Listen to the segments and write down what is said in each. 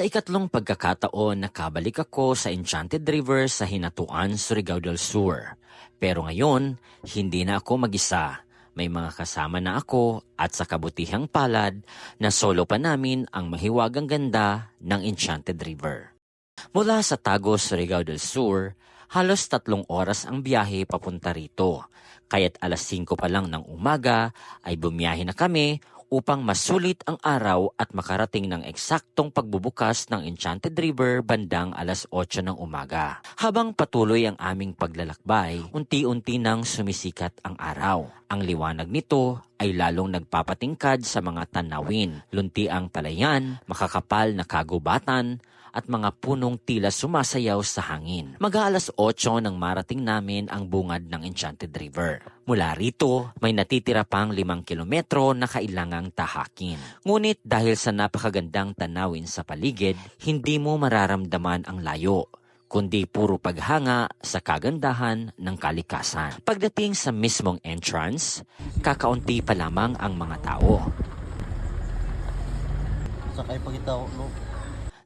Sa ikatlong pagkakataon, nakabalik ako sa Enchanted River sa Hinatuan, Surigao del Sur. Pero ngayon, hindi na ako mag-isa. May mga kasama na ako at sa kabutihang palad na solo pa namin ang mahiwagang ganda ng Enchanted River. Mula sa Tagos, Surigao del Sur, halos tatlong oras ang biyahe papunta rito. Kaya't alas 5 pa lang ng umaga ay bumiyahe na kami upang masulit ang araw at makarating ng eksaktong pagbubukas ng Enchanted River bandang alas 8 ng umaga. Habang patuloy ang aming paglalakbay, unti-unti nang sumisikat ang araw. Ang liwanag nito ay lalong nagpapatingkad sa mga tanawin, lunti ang palayan, makakapal na kagubatan, at mga punong tila sumasayaw sa hangin. Mag-aalas 8 nang marating namin ang bungad ng Enchanted River. Mula rito, may natitira pang limang kilometro na kailangang tahakin. Ngunit dahil sa napakagandang tanawin sa paligid, hindi mo mararamdaman ang layo kundi puro paghanga sa kagandahan ng kalikasan. Pagdating sa mismong entrance, kakaunti pa lamang ang mga tao. Sakay pa kita, no?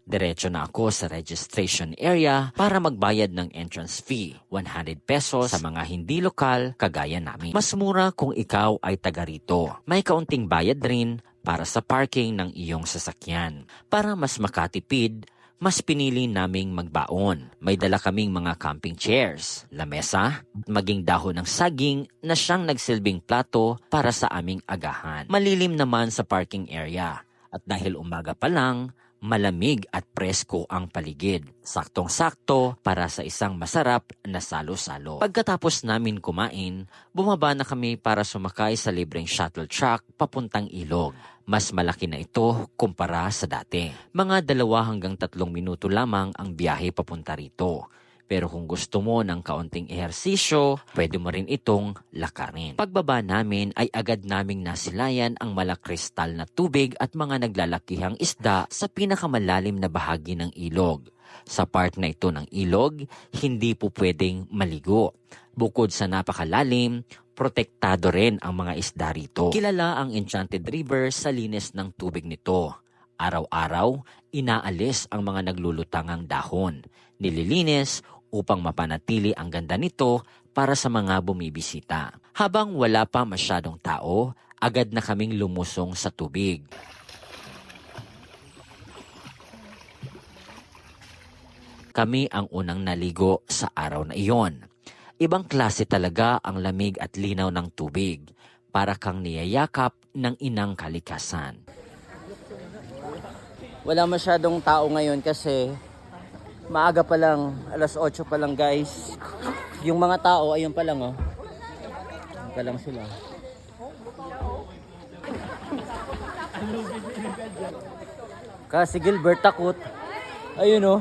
Diretso na ako sa registration area para magbayad ng entrance fee, 100 pesos sa mga hindi lokal kagaya namin. Mas mura kung ikaw ay taga rito. May kaunting bayad rin para sa parking ng iyong sasakyan. Para mas makatipid, mas pinili naming magbaon. May dala kaming mga camping chairs, lamesa, maging dahon ng saging na siyang nagsilbing plato para sa aming agahan. Malilim naman sa parking area. At dahil umaga pa lang, malamig at presko ang paligid. Saktong-sakto para sa isang masarap na salo-salo. Pagkatapos namin kumain, bumaba na kami para sumakay sa libreng shuttle truck papuntang ilog. Mas malaki na ito kumpara sa dati. Mga dalawa hanggang tatlong minuto lamang ang biyahe papunta rito. Pero kung gusto mo ng kaunting ehersisyo, pwede mo rin itong lakarin. Pagbaba namin ay agad naming nasilayan ang malakristal na tubig at mga naglalakihang isda sa pinakamalalim na bahagi ng ilog. Sa part na ito ng ilog, hindi po pwedeng maligo. Bukod sa napakalalim, protektado rin ang mga isda rito. Kilala ang Enchanted River sa linis ng tubig nito. Araw-araw, inaalis ang mga naglulutangang dahon. Nililinis upang mapanatili ang ganda nito para sa mga bumibisita. Habang wala pa masyadong tao, agad na kaming lumusong sa tubig. Kami ang unang naligo sa araw na iyon. Ibang klase talaga ang lamig at linaw ng tubig, para kang niyayakap ng inang kalikasan. Wala masyadong tao ngayon kasi maaga pa lang, alas 8 pa lang guys. Yung mga tao, ayun pa lang oh. Ayun pa lang sila. Kasi Gilbert takot. Ayun oh.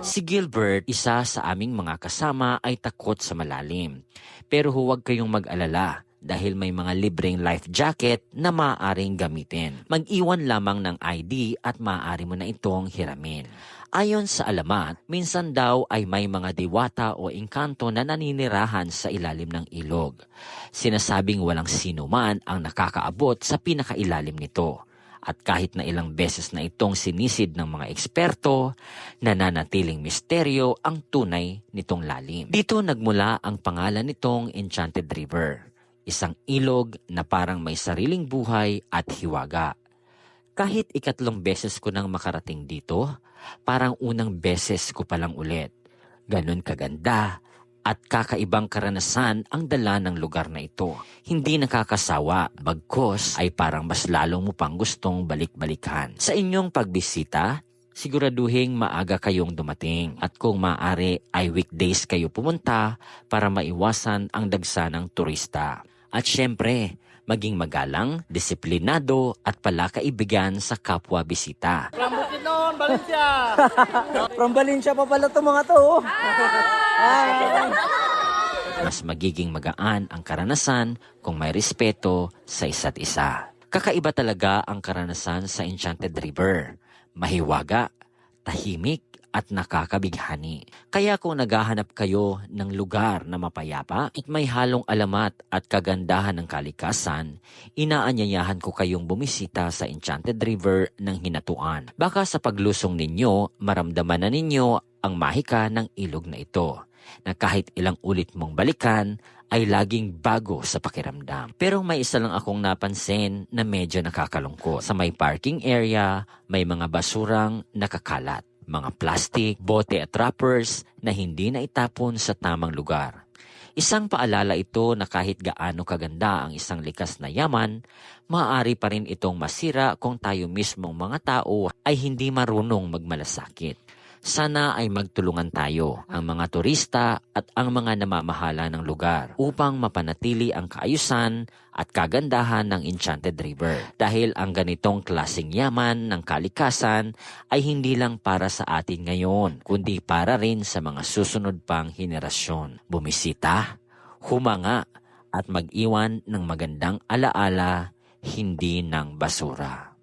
Si Gilbert, isa sa aming mga kasama ay takot sa malalim. Pero huwag kayong mag-alala dahil may mga libreng life jacket na maaaring gamitin. Mag-iwan lamang ng ID at maaari mo na itong hiramin. Ayon sa alamat, minsan daw ay may mga diwata o engkanto na naninirahan sa ilalim ng ilog. Sinasabing walang sino man ang nakakaabot sa pinakailalim nito. At kahit na ilang beses na itong sinisid ng mga eksperto, nananatiling misteryo ang tunay nitong lalim. Dito nagmula ang pangalan nitong Enchanted River, isang ilog na parang may sariling buhay at hiwaga. Kahit ikatlong beses ko nang makarating dito, parang unang beses ko palang ulit. Ganon kaganda at kakaibang karanasan ang dala ng lugar na ito. Hindi nakakasawa, bagkos ay parang mas lalong mo pang gustong balik-balikan. Sa inyong pagbisita, siguraduhin maaga kayong dumating at kung maaari ay weekdays kayo pumunta para maiwasan ang dagsa ng turista. At syempre, maging magalang, disiplinado at palakaibigan sa kapwa bisita. From Valencia pa pala to mga to. oh. mas magiging magaan ang karanasan kung may respeto sa isa't isa. Kakaiba talaga ang karanasan sa Enchanted River. Mahiwaga, tahimik at nakakabighani. Kaya kung naghahanap kayo ng lugar na mapayapa at may halong alamat at kagandahan ng kalikasan, inaanyayahan ko kayong bumisita sa Enchanted River ng Hinatuan. Baka sa paglusong ninyo, maramdaman na ninyo ang mahika ng ilog na ito na kahit ilang ulit mong balikan ay laging bago sa pakiramdam. Pero may isa lang akong napansin na medyo nakakalungkot. Sa may parking area, may mga basurang nakakalat. Mga plastic, bote at wrappers na hindi na itapon sa tamang lugar. Isang paalala ito na kahit gaano kaganda ang isang likas na yaman, maaari pa rin itong masira kung tayo mismong mga tao ay hindi marunong magmalasakit. Sana ay magtulungan tayo, ang mga turista at ang mga namamahala ng lugar upang mapanatili ang kaayusan at kagandahan ng Enchanted River. Dahil ang ganitong klasing yaman ng kalikasan ay hindi lang para sa atin ngayon, kundi para rin sa mga susunod pang henerasyon. Bumisita, humanga at mag-iwan ng magandang alaala, hindi ng basura.